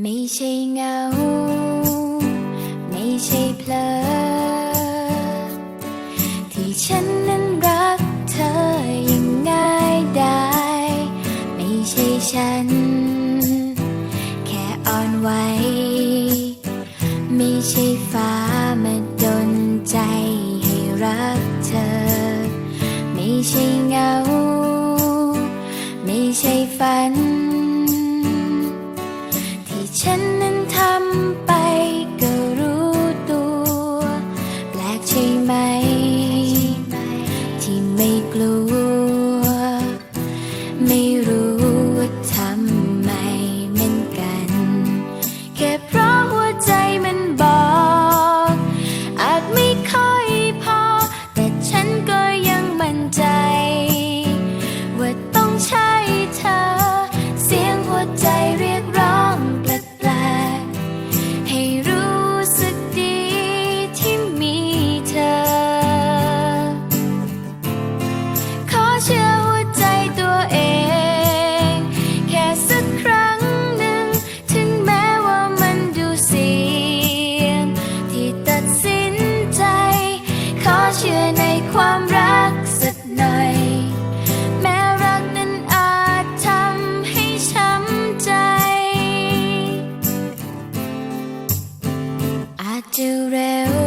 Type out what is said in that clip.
ไม่ใช่เงา ไม่ใช่เพลอที่ฉันนั้นรักเธออย่างง่ายได้ ไม่ใช่ฉัน แค่อ่อนไหวไม่ใช่ฟ้ามาดนใจให้รักเธอ ไม่ใช่เงา ไม่ใช่ฝัน ฉันนั้นทำไปก็รู้ตัว แปลกใช่ไหม ที่ไม่กลัว Hey, do it.